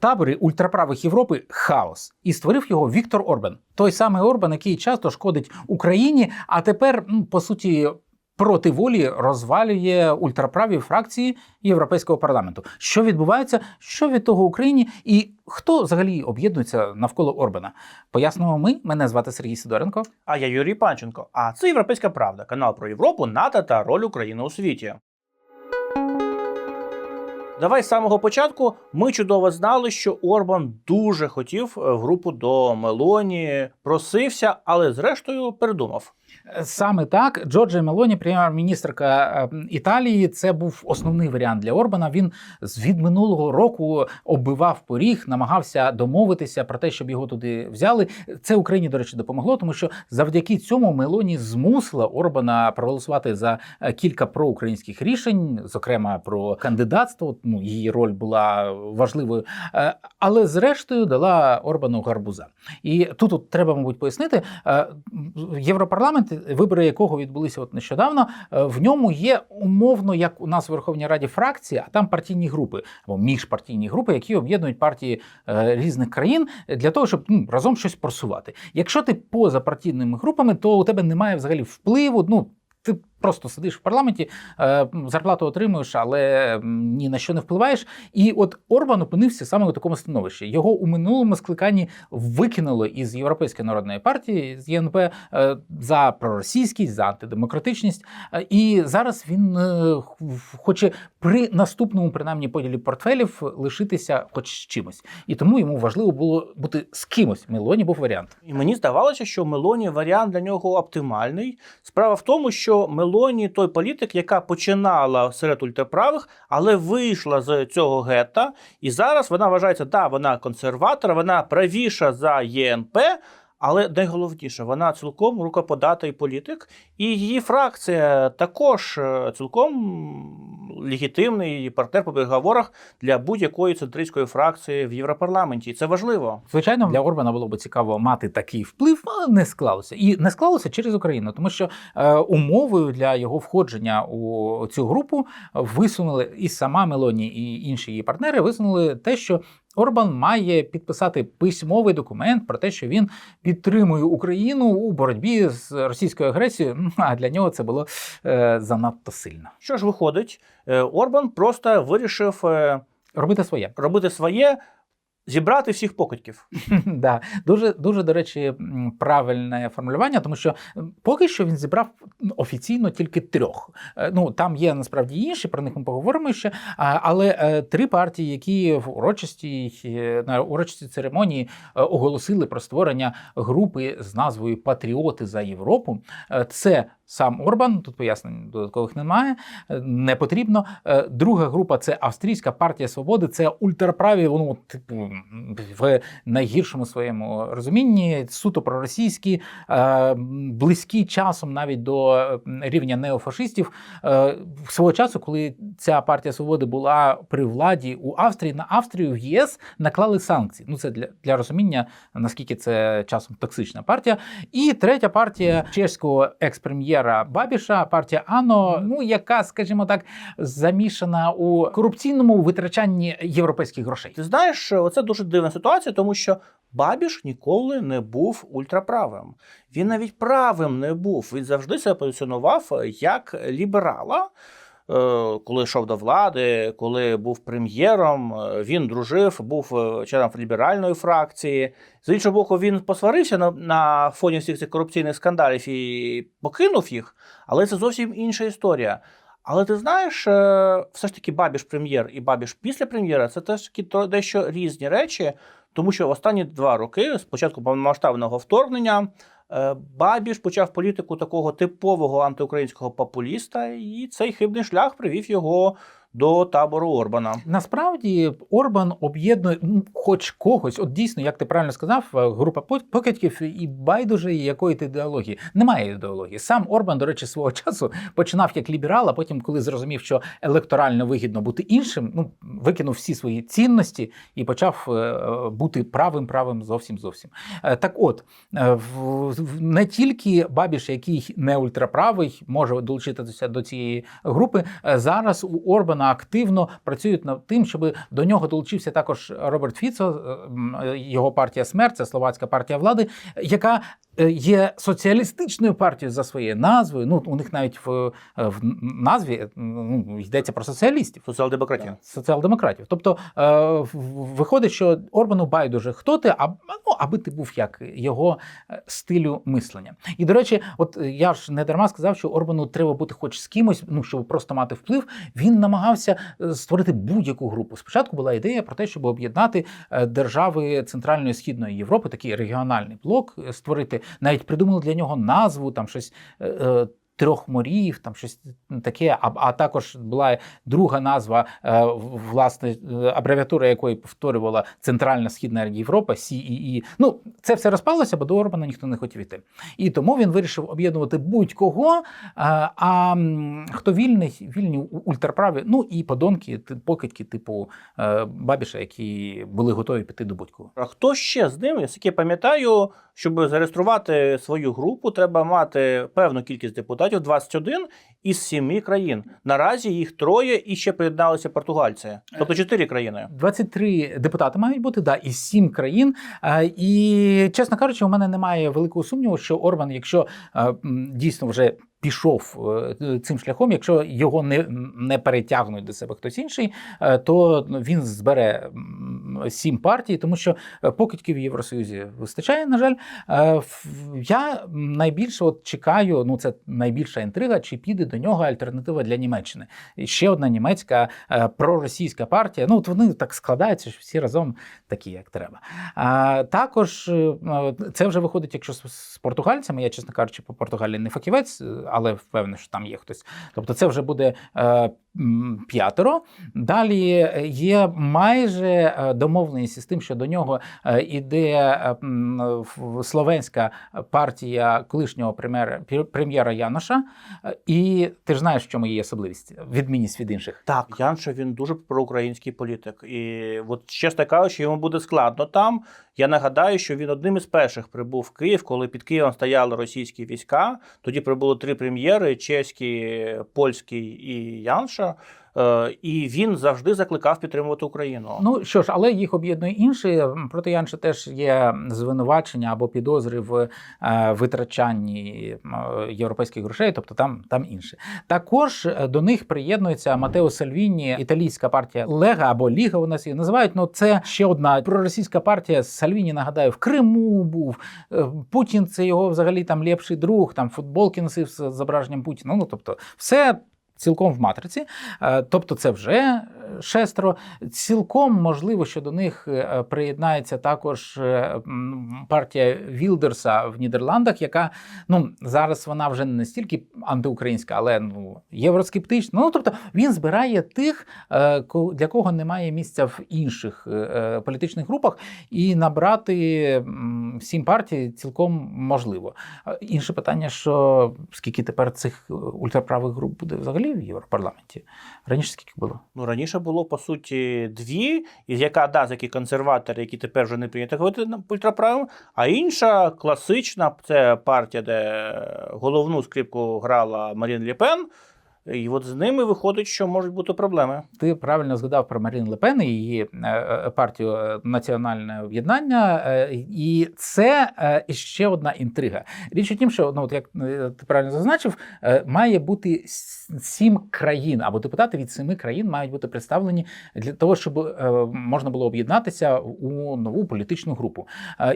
таборі ультраправих Європи хаос і створив його Віктор Орбан, той самий Орбан, який часто шкодить Україні, а тепер по суті. Проти волі розвалює ультраправі фракції Європейського парламенту. Що відбувається? Що від того Україні? І хто взагалі об'єднується навколо Орбана? Пояснимо ми. Мене звати Сергій Сидоренко. А я Юрій Панченко. А це Європейська Правда, канал про Європу, НАТО та роль України у світі. Давай з самого початку ми чудово знали, що Орбан дуже хотів е, групу до Мелоні, просився, але зрештою передумав. Саме так, Джорджа Мелоні, прем'єр-міністрка е, Італії, це був основний варіант для Орбана. Він з від минулого року оббивав поріг, намагався домовитися про те, щоб його туди взяли. Це Україні, до речі, допомогло, тому що завдяки цьому Мелоні змусила Орбана проголосувати за е, кілька проукраїнських рішень, зокрема про кандидатство. Ну її роль була важливою, Е, але зрештою дала Орбану гарбуза. І тут от треба, мабуть, пояснити. е, Європарламент, вибори якого відбулися от нещодавно, е, в ньому є умовно, як у нас в Верховній Раді фракції, а там партійні групи або міжпартійні групи, які об'єднують партії е, різних країн для того, щоб ну, разом щось просувати. Якщо ти поза партійними групами, то у тебе немає взагалі впливу. Ну ти просто сидиш в парламенті, е, зарплату отримуєш, але ні на що не впливаєш. І от Орбан опинився саме у такому становищі. Його у минулому скликанні викинуло із Європейської народної партії з ЄНП е, за проросійськість, за антидемократичність. Е, І зараз він хоче при наступному принаймні поділі портфелів лишитися хоч з чимось. І тому йому важливо було бути з кимось. Мелоні був варіант. І мені здавалося, що Мелоні варіант для нього оптимальний. Справа в тому, що Мелоні той політик, яка починала серед ультраправих, але вийшла з цього гетта, і зараз вона вважається, да, вона консерватор, вона правіша за ЄНП. Але найголовніше, вона цілком рукоподатий політик, і її фракція також е, цілком легітимний партнер по переговорах для будь-якої центристської фракції в Європарламенті. І це важливо. Звичайно, для Орбана було б цікаво мати такий вплив, але не склалося. І не склалося через Україну, тому що е, умовою для його входження у цю групу висунули і сама Мелоні, і інші її партнери висунули те, що. Орбан має підписати письмовий документ про те, що він підтримує Україну у боротьбі з російською агресією. А для нього це було е, занадто сильно. Що ж виходить, Е, Орбан просто вирішив е, Робити своє. робити своє, зібрати всіх покидьків. Да, дуже, дуже, до речі, правильне формулювання, тому що поки що він зібрав офіційно тільки трьох. Е, Ну там є насправді інші, про них ми поговоримо ще. Але е, три партії, які в урочистій е, на урочистій церемонії оголосили про створення групи з назвою Патріоти за Європу, це сам Орбан. Тут пояснень додаткових немає, е, не потрібно. Е, Друга група це Австрійська партія свободи. Це ультраправі, ну типу в найгіршому своєму розумінні, суто проросійські, е, близькі часом навіть до рівня неофашистів. Свого часу, коли ця партія свободи була при владі у Австрії, на Австрію в ЄС наклали санкції. Ну це для, для розуміння, наскільки це часом токсична партія. І третя партія чеського екс-прем'єра Бабіша, партія Ано, ну яка, скажімо так, замішана у корупційному витрачанні європейських грошей. Ти знаєш, оце дуже дивна ситуація, тому що Бабіш ніколи не був ультраправим. Він навіть правим не був. Він завжди себе позиціонував як ліберала. Е, Коли йшов до влади, коли був прем'єром, е, він дружив, був е, членом ліберальної фракції. З іншого боку, він посварився на, на фоні всіх цих корупційних скандалів і покинув їх, але це зовсім інша історія. Але ти знаєш, все ж таки Бабіш прем'єр і Бабіш після прем'єра це теж таки дещо різні речі, тому що в останні два роки, з початку повномасштабного вторгнення, Бабіш почав політику такого типового антиукраїнського популіста, і цей хибний шлях привів його до табору Орбана. Насправді Орбан об'єднує хоч когось. От дійсно, як ти правильно сказав, е, група покидьків і байдуже якої ідеології. Немає ідеології. Сам Орбан, до речі, свого часу починав як ліберал, а потім, коли зрозумів, що електорально вигідно бути іншим, ну викинув всі свої цінності і почав е, е, бути правим, правим зовсім зовсім. Е, Так от е, не тільки Бабіш, який не ультраправий, може долучитися до цієї групи. е, Зараз у Орбана активно працюють над тим, щоб до нього долучився також Роберт Фіцо, е, е, його партія Смерть, це словацька партія влади, яка є соціалістичною партією за своєю назвою. Ну у них навіть в, в назві ну, йдеться про соціалістів. Соціал-демократія. Соціал-демократів. Тобто виходить, що Орбану байдуже хто ти, а ну, аби ти був як його е, стилю мислення. І до речі, от е, я ж не дарма сказав, що Орбану треба бути хоч з кимось, ну щоб просто мати вплив. Він намагався е, створити будь-яку групу. Спочатку була ідея про те, щоб об'єднати е, держави Центральної і Східної Європи, такий регіональний блок, створити навіть придумали для нього назву, там щось. Трьох морів, там щось таке, а, а також була друга назва, е, власне, е, абревіатура якої повторювала Центральна Східна Європа, CEE. Ну, це все розпалося, бо до Орбана ніхто не хотів іти. І тому він вирішив об'єднувати будь-кого. е, А хто вільний, вільні ультраправі, ну і подонки, покидьки, типу Бабіша, які були готові піти до будь-кого. А хто ще з ним? Наскільки я пам'ятаю, щоб зареєструвати свою групу, треба мати певну кількість депутатів 21 із 7 країн. Наразі їх троє і ще приєдналися португальці, тобто 4 країни. 23 депутати мають бути, да, із 7 країн. Е, І, чесно кажучи, у мене немає великого сумніву, що Орбан, якщо е, дійсно вже пішов е, цим шляхом, якщо його не, не перетягнуть до себе хтось інший, е, то він збере сім партій, тому що е, покидьків в Євросоюзі вистачає, на жаль. Е, Я найбільше от чекаю, ну це найбільша інтрига, чи піде до нього альтернатива для Німеччини. Ще одна німецька е, проросійська партія. Ну, от вони так складаються, що всі разом такі, як треба. А також це вже виходить, якщо з, португальцями. Я, чесно кажучи, по Португалії не фахівець, але впевнений, що там є хтось. Тобто, це вже буде п'ятеро. Далі е, є майже е, домовленість з тим, що до нього е, іде в- словенська партія колишнього прем'єра Яноша. І ти ж знаєш, в чому її особливість, відмінність від інших. Так, Янша він дуже проукраїнський політик. І от чесно кажучи, йому буде складно там. Я нагадаю, що він одним із перших прибув в Київ, коли під Києвом стояли російські війська. Тоді прибуло три прем'єри: чеський, польський і Янша. Е, І він завжди закликав підтримувати Україну. Ну що ж, але їх об'єднує інше. Проти Янша теж є звинувачення або підозри в е, витрачанні е, європейських грошей, тобто там, там інше. Також до них приєднується Матео Сальвіні, італійська партія Лега або Ліга. У нас її називають. Ну це ще одна проросійська партія. Сальвіні нагадаю, в Криму був. Путін це його взагалі там ліпший друг. Там футболки носив з зображенням Путіна. Ну тобто, все. Цілком в матриці, Е, тобто це вже шестеро. Цілком можливо, що до них е, приєднається також е, партія Вілдерса в Нідерландах, яка ну зараз вона вже не настільки антиукраїнська, але ну євроскептична. Ну тобто він збирає тих, е, для кого немає місця в інших політичних групах, і набрати сім партій цілком можливо. Інше питання, що скільки тепер цих ультраправих груп буде взагалі в Європарламенті? Раніше скільки було? Ну, раніше було по суті дві, із яка да, які консерватори, які тепер вже не прийнято говорити на ультраправим, а інша класична це партія, де головну скрипку грала Марін Ле Пен. І от з ними виходить, що можуть бути проблеми. Ти правильно згадав про Марін Лепен і її е, е, партію е, Національне об'єднання, і це ще одна інтрига. Річ у тім, що ну от як ти правильно зазначив, має бути сім країн або депутати від семи країн мають бути представлені для того, щоб можна було об'єднатися у нову політичну групу.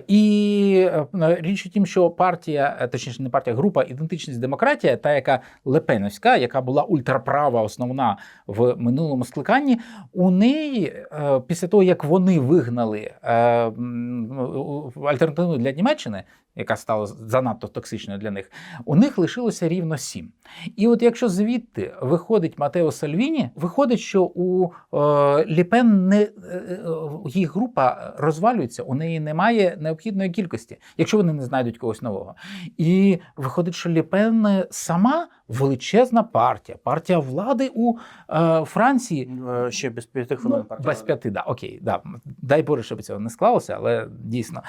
І річ у тім, що партія, точніше, не партія, група ідентичність демократія, та яка Лепеновська, яка була ультраправа основна в минулому скликанні, у неї е, після того, як вони вигнали е, альтернативу для Німеччини, яка стала занадто токсичною для них, у них лишилося рівно сім. І от якщо звідти виходить Матео Сальвіні, виходить, що у е, Ліпен не їх група розвалюється, у неї немає необхідної кількості, якщо вони не знайдуть когось нового. І виходить, що Ліпен сама величезна партія, партія влади у е, Франції. Е, Ще без п'яти хвилин. Ну, партія. без п'яти, да, окей, да. Дай Боже, щоб цього не склалося, але дійсно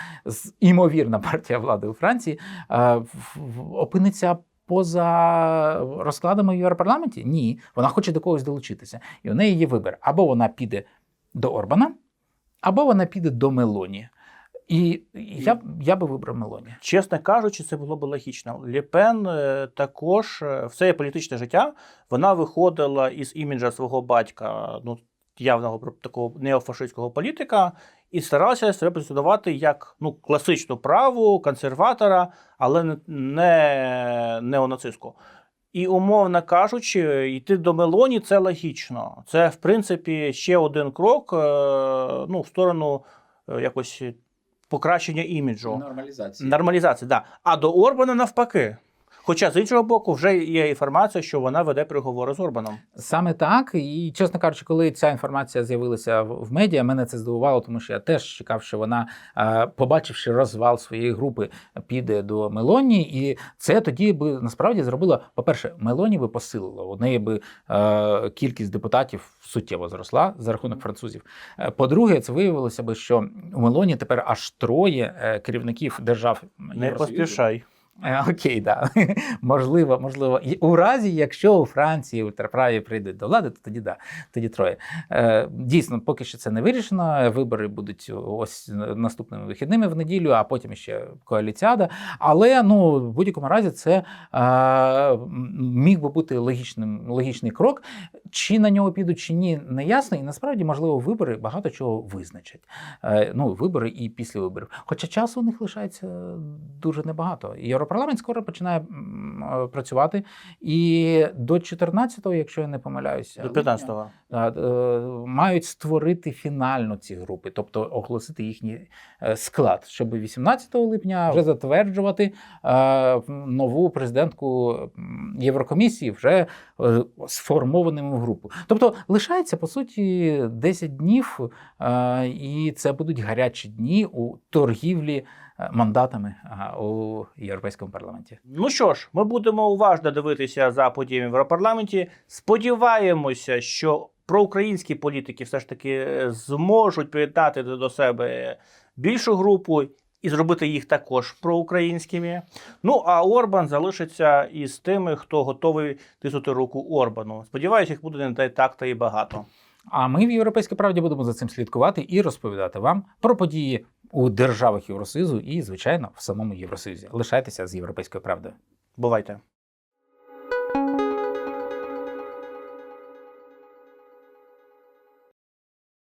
імовірна партія влади у Франції е, опиниться поза розкладами в Європарламенті? Ні, вона хоче до когось долучитися. І у неї є вибір: або вона піде до Орбана, або вона піде до Мелоні. І я, я би вибрав Мелоні. Чесно кажучи, це було б логічно. Ліпен е, також е, в своє політичне життя вона виходила із іміджа свого батька, ну явного такого неофашистського політика, і старалася себе позиціонувати як ну класичну праву консерватора, але не, не неонацистську. І умовно кажучи, йти до Мелоні це логічно. Це, в принципі, ще один крок е, ну, в сторону якось покращення іміджу. Нормалізації. Нормалізація, да. А до Орбана навпаки. Хоча з іншого боку, вже є інформація, що вона веде переговори з Орбаном. Саме так, і чесно кажучи, коли ця інформація з'явилася в медіа, мене це здивувало, тому що я теж чекав, що вона, е, побачивши розвал своєї групи, піде до Мелоні, і це тоді би насправді зробило. По-перше, Мелоні би посилило. У неї би е, кількість депутатів суттєво зросла за рахунок французів. Е, По-друге, це виявилося би, що у Мелоні тепер аж троє керівників держав Не поспішай. Е, Окей, да. можливо, можливо. І У разі, якщо у Франції ультраправі прийдуть до влади, то тоді да, тоді троє. Е, Дійсно, поки що це не вирішено. Вибори будуть ось наступними вихідними в неділю, а потім ще коаліціада. Але ну в будь-якому разі це е, міг би бути логічним логічний крок. Чи на нього підуть, чи ні, не ясно. І насправді, можливо, вибори багато чого визначать. Е, Ну, вибори і після виборів. Хоча часу у них лишається дуже небагато. І Європарламент скоро починає е, працювати. І до 14-го, якщо я не помиляюся, До 15-го. липня, е, мають створити фінально ці групи, тобто оголосити їхній е, склад, щоб 18 липня вже затверджувати нову президентку Єврокомісії вже сформованими в групу. Тобто лишається по суті 10 днів, і це будуть гарячі дні у торгівлі мандатами у європейському парламенті. Ну що ж, ми будемо уважно дивитися за подіями в Європарламенті. Сподіваємося, що проукраїнські політики все ж таки е, зможуть приєднати до себе більшу групу і зробити їх також проукраїнськими. Ну а Орбан залишиться із тими, хто готовий тиснути руку Орбану. Сподіваюся, їх буде не так та і багато. А ми в Європейській правді будемо за цим слідкувати і розповідати вам про події у державах Євросоюзу і, звичайно, в самому Євросоюзі. Лишайтеся з європейською правдою. Бувайте.